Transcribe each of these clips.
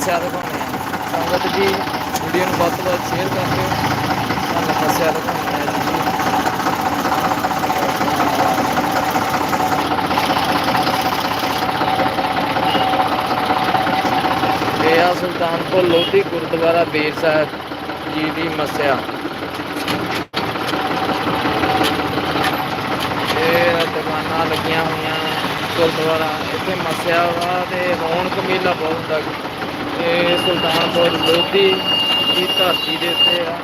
ਮੱਸਿਆ ਦਿਖਾਉਂਦੇ ਆ ਸੰਗਤ ਜੀ ਵੀਡੀਓ ਨੂੰ ਵੱਧ ਤੋਂ ਵੱਧ ਸ਼ੇਅਰ ਕਰ ਦਿਓ। ਤੁਹਾਨੂੰ ਮੱਸਿਆ ਦਿਖਾਉਂਦੇ ਆ ਜੀ। ਇਹ ਆ ਸੁਲਤਾਨਪੁਰ ਲੋਧੀ ਗੁਰਦੁਆਰਾ ਬੇਰ ਸਾਹਿਬ ਜੀ ਦੀ ਮੱਸਿਆ। ਇਹ ਦੁਕਾਨਾਂ ਲੱਗੀਆਂ ਹੋਈਆਂ ਗੁਰਦੁਆਰਾ। ਇੱਥੇ ਮੱਸਿਆ ਵਾ ਤੇ ਰੌਣਕ ਮੇਲਾ ਬਹੁਤ ਹੁੰਦਾ। ਇਹ ਸੁਲਤਾਨਪੁਰ ਲੋਧੀ ਦੀ ਧਰਤੀ ਦੇ ਉੱਤੇ ਆ।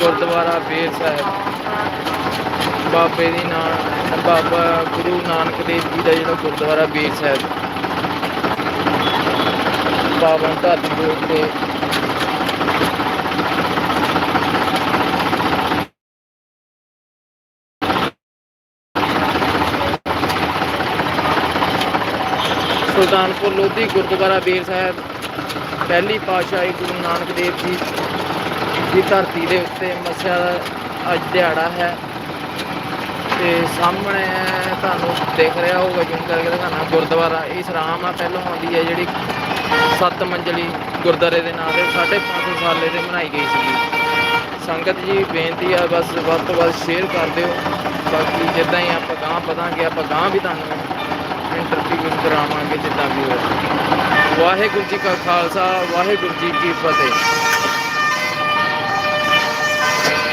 ਗੁਰਦੁਆਰਾ ਬੇਰ ਸਾਹਿਬ। ਬਾਬੇ ਦੀ ਨਾਮ ਬਾਬਾ ਗੁਰੂ ਨਾਨਕ ਦੇਵ ਜੀ ਦਾ ਜਿਹੜਾ ਗੁਰਦੁਆਰਾ ਬੇਰ ਸਾਹਿਬ। ਪਾਵਨ ਧਰਤੀ ਦੇ ਉੱਤੇ ਸੁਲਤਾਨਪੁਰ ਲੋਧੀ ਗੁਰਦੁਆਰਾ ਬੇਰ ਸਾਹਿਬ, ਪਹਿਲੀ ਪਾਤਸ਼ਾਹੀ ਗੁਰੂ ਨਾਨਕ ਦੇਵ ਜੀ ਦੀ ਧਰਤੀ ਦੇ ਉੱਤੇ ਮੱਸਿਆ ਦਾ ਅੱਜ ਦਿਹਾੜਾ ਹੈ। ਤੇ ਸਾਹਮਣੇ ਤੁਹਾਨੂੰ ਦੇਖ ਰਿਹਾ ਹੋਊਗਾ ਜੂਮ ਕਰਕੇ ਦਿਖਾਣਾ ਗੁਰਦੁਆਰਾ। ਇਹ ਸਰਾਮ ਆ, ਪਹਿਲਾਂ ਆਉਂਦੀ ਹੈ ਜਿਹੜੀ ਸੱਤ ਮੰਜ਼ਲੀ ਗੁਰਦੁਆਰੇ ਦੇ ਨਾਂ ਤੇ 550 ਸਾਲੇ ਦੇ ਬਣਾਈ ਗਈ ਸੀ। ਸੰਗਤ ਜੀ, ਬੇਨਤੀ ਆ, ਬਸ ਵੱਧ ਤੋਂ ਵੱਧ ਸ਼ੇਅਰ ਕਰ ਦਿਓ। ਬਾਕੀ ਜਿੱਦਾਂ ਹੀ ਆਪਾਂ ਗਾਂ ਪਤਾਂਗੇ ਆਪਾਂ ਗਾਂ ਵੀ ਤੁਹਾਨੂੰ ਕਰਾਵਾਂਗੇ ਜਿੱਦਾਂ ਵੀ ਹੋਵੇ। ਵਾਹਿਗੁਰੂ ਜੀ ਕਾ ਖਾਲਸਾ ਵਾਹਿਗੁਰੂ ਜੀ ਕੀ ਫਤਿਹ।